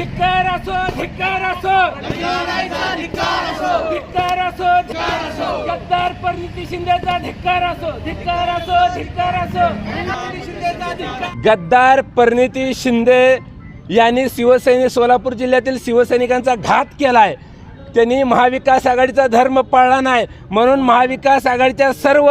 धिक्कार असो धिक्कार असो. धिक्कार असो धिक्कार असो. गद्दार परिणिती शिंदेचा धिक्कार असो धिक्कार असो धिक्कार असो. गद्दार परिणिती शिंदे यांनी शिवसैनिक सोलापूर जिल्ह्यातील शिवसैनिकांचा घात केला आहे त्यांनी महाविकास आघाडीचा धर्म पाळला नाही. म्हणून महाविकास आघाडीच्या सर्व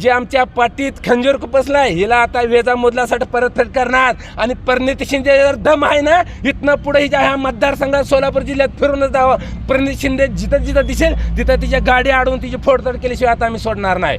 जे आमच्या पाठीत खंजीर खुपसलाय हिला आता वेजा मोदलासाठी परतफेड करणार. आणि परिणिती शिंदे जर दम आहे ना इथनं पुढे हिच्या ह्या मतदारसंघात सोलापूर जिल्ह्यात फिरूनच जावं. परिणिती शिंदे जिथं जिथं दिसेल तिथं तिच्या गाडी अडवून तिची फोडतोड केल्याशिवाय आता आम्ही सोडणार नाही.